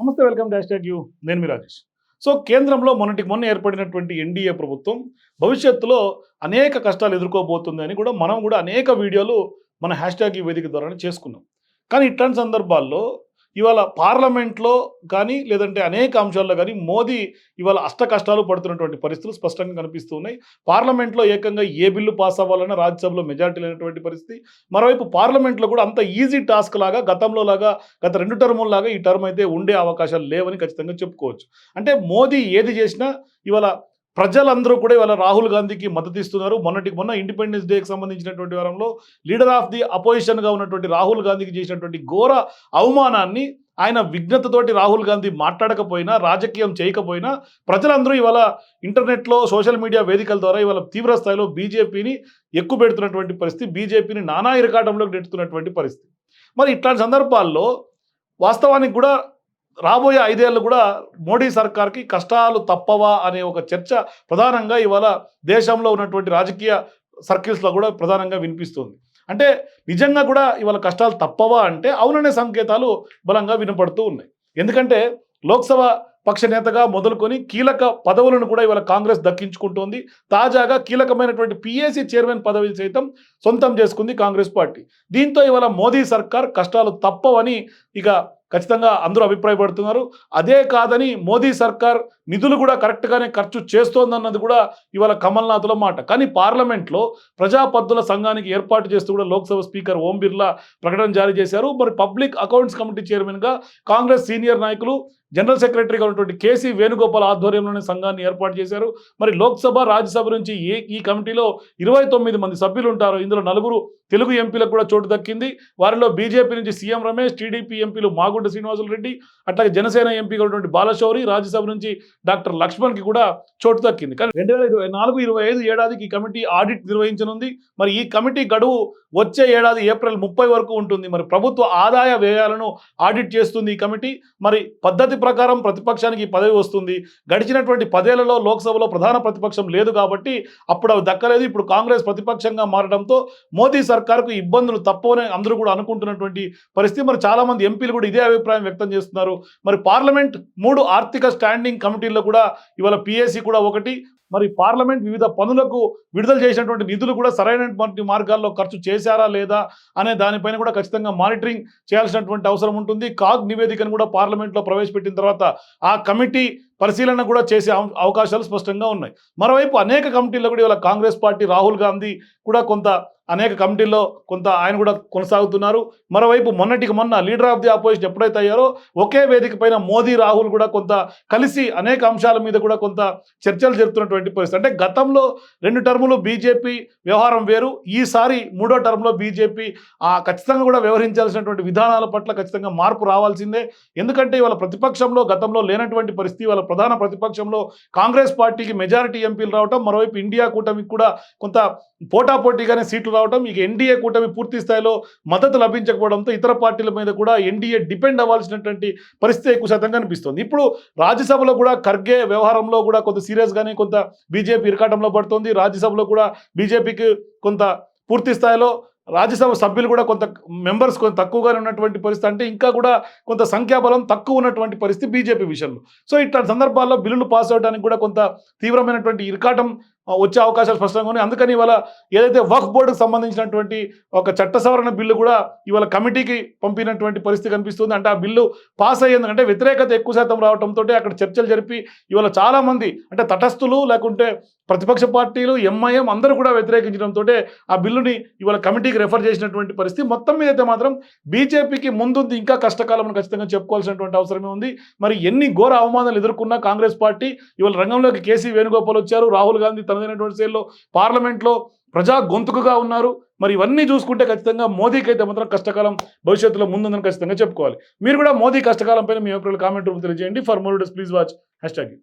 నమస్తే welcome dash tag you. నేను మీ Rajesh. So కేంద్రంలో మొన్నటికి మొన్న ఏర్పడినటువంటి ఎన్డీఏ ప్రభుత్వం భవిష్యత్తులో అనేక కష్టాలు ఎదుర్కోబోతుంది అని కూడా మనం కూడా అనేక వీడియోలు మన హ్యాష్ ట్యాగ్ ఈ వేదిక ద్వారానే చేసుకున్నాం. కానీ ఇట్లాంటి సందర్భాల్లో ఇవాళ పార్లమెంట్లో కానీ లేదంటే అనేక అంశాల్లో కానీ మోదీ ఇవాళ అష్ట కష్టాలు పడుతున్నటువంటి పరిస్థితులు స్పష్టంగా కనిపిస్తూ ఉన్నాయి. పార్లమెంట్లో ఏకంగా ఏ బిల్లు పాస్ అవ్వాలన్నా రాజ్యసభలో మెజార్టీ లేనటువంటి పరిస్థితి. మరోవైపు పార్లమెంట్లో కూడా అంత ఈజీ టాస్క్ లాగా గతంలో లాగా గత రెండు టర్ముల లాగా ఈ టర్మ్ అయితే ఉండే అవకాశాలు లేవని ఖచ్చితంగా చెప్పుకోవచ్చు. అంటే మోదీ ఏది చేసినా ఇవాళ ప్రజలందరూ కూడా ఇవాళ రాహుల్ గాంధీకి మద్దతు ఇస్తున్నారు. మొన్నటికి మొన్న ఇండిపెండెన్స్ డేకి సంబంధించినటువంటి వారంలో లీడర్ ఆఫ్ ది అపోజిషన్గా ఉన్నటువంటి రాహుల్ గాంధీకి చేసినటువంటి ఘోర అవమానాన్ని ఆయన విఘ్నతతోటి రాహుల్ గాంధీ మాట్లాడకపోయినా రాజకీయం చేయకపోయినా ప్రజలందరూ ఇవాళ ఇంటర్నెట్లో సోషల్ మీడియా వేదికల ద్వారా ఇవాళ తీవ్ర స్థాయిలో బీజేపీని ఎక్కువ పెడుతున్నటువంటి పరిస్థితి బీజేపీని నానా ఇరకాటంలోకి నెట్టుతున్నటువంటి పరిస్థితి. మరి ఇట్లాంటి సందర్భాల్లో వాస్తవానికి కూడా రాబోయే ఐదేళ్ళు కూడా మోడీ సర్కార్కి కష్టాలు తప్పవా అనే ఒక చర్చ ప్రధానంగా ఇవాళ దేశంలో ఉన్నటువంటి రాజకీయ సర్కిల్స్లో కూడా ప్రధానంగా వినిపిస్తుంది. అంటే నిజంగా కూడా ఇవాళ కష్టాలు తప్పవా అంటే అవుననే సంకేతాలు బలంగా వినపడుతూ ఉన్నాయి. ఎందుకంటే లోక్సభ పక్ష నేతగా మొదలుకొని కీలక పదవులను కూడా ఇవాళ కాంగ్రెస్ దక్కించుకుంటోంది. తాజాగా కీలకమైనటువంటి పిఏసీ చైర్మన్ పదవి సైతం సొంతం చేసుకుంది కాంగ్రెస్ పార్టీ. దీంతో ఇవాళ మోదీ సర్కార్ కష్టాలు తప్పవని ఇక ఖచ్చితంగా అందరూ అభిప్రాయపడుతున్నారు. అదే కాదని మోదీ సర్కార్ నిధులు కూడా కరెక్ట్గానే ఖర్చు చేస్తోందన్నది కూడా ఇవాళ కమల్నాథ్ల మాట. కానీ పార్లమెంట్లో ప్రజాపద్దుల సంఘానికి ఏర్పాటు చేస్తూ కూడా లోక్సభ స్పీకర్ ఓం బిర్లా ప్రకటన జారీ చేశారు. మరి పబ్లిక్ అకౌంట్స్ కమిటీ చైర్మన్గా కాంగ్రెస్ సీనియర్ నాయకులు జనరల్ సెక్రటరీగా ఉన్నటువంటి కేసీ వేణుగోపాల్ ఆధ్వర్యంలోనే సంఘాన్ని ఏర్పాటు చేశారు. మరి లోక్సభ రాజ్యసభ నుంచి ఏ ఈ కమిటీలో ఇరవై తొమ్మిది మంది సభ్యులు ఉంటారు ఇందులో నలుగురు తెలుగు ఎంపీలకు కూడా చోటు దక్కింది. వారిలో బీజేపీ నుంచి సీఎం రమేష్ టీడీపీ ఎంపీలు మాగుంట శ్రీనివాసులు రెడ్డి అట్లాగే జనసేన ఎంపీగా ఉన్నటువంటి బాలశౌరి రాజ్యసభ నుంచి డాక్టర్ లక్ష్మణ్కి కూడా చోటు దక్కింది. కానీ రెండు వేల ఇరవై నాలుగు ఇరవై ఐదు ఏడాదికి ఈ కమిటీ ఆడిట్ నిర్వహించనుంది. మరి ఈ కమిటీ గడువు వచ్చే ఏడాది ఏప్రిల్ ముప్పై వరకు ఉంటుంది. మరి ప్రభుత్వ ఆదాయ వ్యయాలను ఆడిట్ చేస్తుంది ఈ కమిటీ. మరి పద్ధతి ప్రకారం ప్రతిపక్షానికి పదవి వస్తుంది. గడిచినటువంటి పదేళ్ళలో లోక్సభలో ప్రధాన ప్రతిపక్షం లేదు కాబట్టి అప్పుడు అవి దక్కలేదు. ఇప్పుడు కాంగ్రెస్ ప్రతిపక్షంగా మారడంతో మోదీ సర్కార్కు ఇబ్బందులు తప్పవని అందరూ కూడా అనుకుంటున్నటువంటి పరిస్థితి. మరి చాలామంది ఎంపీలు కూడా ఇదే అభిప్రాయం వ్యక్తం చేస్తున్నారు. మరి పార్లమెంట్ మూడు ఆర్థిక స్టాండింగ్ కమిటీ కమిటీల్లో కూడా ఇవాళ పిఎస్సి కూడా ఒకటి మరి పార్లమెంట్ వివిధ పనులకు విడుదల చేసినటువంటి నిధులు కూడా సరైనటువంటి మార్గాల్లో ఖర్చు చేశారా లేదా అనే దానిపైన కూడా ఖచ్చితంగా మానిటరింగ్ చేయాల్సినటువంటి అవసరం ఉంటుంది. కాగ్ నివేదికను కూడా పార్లమెంట్లో ప్రవేశపెట్టిన తర్వాత ఆ కమిటీ పరిశీలన కూడా చేసే అవ- అవకాశాలు స్పష్టంగా ఉన్నాయి. మరోవైపు అనేక కమిటీల్లో కూడా ఇవాళ కాంగ్రెస్ పార్టీ రాహుల్ గాంధీ కూడా కొంత అనేక కమిటీల్లో కొంత ఆయన కూడా కొనసాగుతున్నారు. మరోవైపు మొన్నటికి మొన్న లీడర్ ఆఫ్ ది ఆపోజిషన్ ఎప్పుడైతే అయ్యారో ఒకే వేదిక పైన మోదీ రాహుల్ కూడా కొంత కలిసి అనేక అంశాల మీద కూడా కొంత చర్చలు జరుపుతున్నటువంటి పరిస్థితి. అంటే గతంలో రెండు టర్ములు బీజేపీ వ్యవహారం వేరు. ఈసారి మూడో టర్మ్లో బీజేపీ ఆ ఖచ్చితంగా కూడా వ్యవహరించాల్సినటువంటి విధానాల పట్ల ఖచ్చితంగా మార్పు రావాల్సిందే. ఎందుకంటే ఇవాళ ప్రతిపక్షంలో గతంలో లేనటువంటి పరిస్థితి వాళ్ళ ప్రధాన ప్రతిపక్షంలో కాంగ్రెస్ పార్టీకి మెజారిటీ ఎంపీలు రావటం మరోవైపు ఇండియా కూటమికి కూడా కొంత పోటాపోటీగానే సీట్లు రావటం ఇక ఎన్డీఏ కూటమి పూర్తి స్థాయిలో మద్దతు లభించకపోవడంతో ఇతర పార్టీల మీద కూడా ఎన్డీఏ డిపెండ్ అవ్వాల్సినటువంటి పరిస్థితి ఎక్కువ శాతం కనిపిస్తుంది. ఇప్పుడు రాజ్యసభలో కూడా ఖర్గే వ్యవహారంలో కూడా కొంత సీరియస్గానే కొంత బీజేపీ ఇరకాటంలో పడుతుంది. రాజ్యసభలో కూడా బీజేపీకి కొంత పూర్తి స్థాయిలో రాజ్యసభ సభ్యులు కూడా కొంత మెంబర్స్ కొంత తక్కువగానే ఉన్నటువంటి పరిస్థితి అంటే ఇంకా కూడా కొంత సంఖ్యాబలం తక్కువ ఉన్నటువంటి పరిస్థితి బీజేపీ విషయంలో. సో ఇట్లాంటి సందర్భాల్లో బిల్లులు పాస్ అవడానికి కూడా కొంత తీవ్రమైనటువంటి ఇరకాటం వచ్చే అవకాశాలు స్పష్టంగా ఉన్నాయి. అందుకని ఇవాళ ఏదైతే వక్ఫ్ బోర్డుకు సంబంధించినటువంటి ఒక చట్ట సవరణ బిల్లు కూడా ఇవాళ కమిటీకి పంపినటువంటి పరిస్థితి కనిపిస్తుంది. అంటే ఆ బిల్లు పాస్ అయ్యింది అంటే వ్యతిరేకత ఎక్కువ శాతం రావడంతో అక్కడ చర్చలు జరిపి ఇవాళ చాలామంది అంటే తటస్థులు లేకుంటే ప్రతిపక్ష పార్టీలు ఎంఐఎం అందరూ కూడా వ్యతిరేకించడంతో ఆ బిల్లుని ఇవాళ కమిటీకి రెఫర్ చేసినటువంటి పరిస్థితి. మొత్తం మీద అయితే మాత్రం బీజేపీకి ముందుంది ఇంకా కష్టకాలం ఖచ్చితంగా చెప్పుకోవాల్సినటువంటి అవసరమే ఉంది. మరి ఎన్ని ఘోర అవమానాలు ఎదుర్కొన్నా కాంగ్రెస్ పార్టీ? ఇవాళ రంగంలోకి కేసీ వేణుగోపాల్ వచ్చారు రాహుల్ గాంధీ తన తనదైనటువంటి శైలిలో పార్లమెంట్లో ప్రజా గొంతుకుగా ఉన్నారు. మరి ఇవన్నీ చూసుకుంటే ఖచ్చితంగా మోదీకి అయితే మాత్రం కష్టకాలం భవిష్యత్తులో ముందుందని ఖచ్చితంగా చెప్పుకోవాలి. మీరు కూడా మోదీ కష్టకాలం పైన మీ అభిప్రాయాలు కామెంట్ రూపంలో తెలియజేయండి. For more does please watch hashtag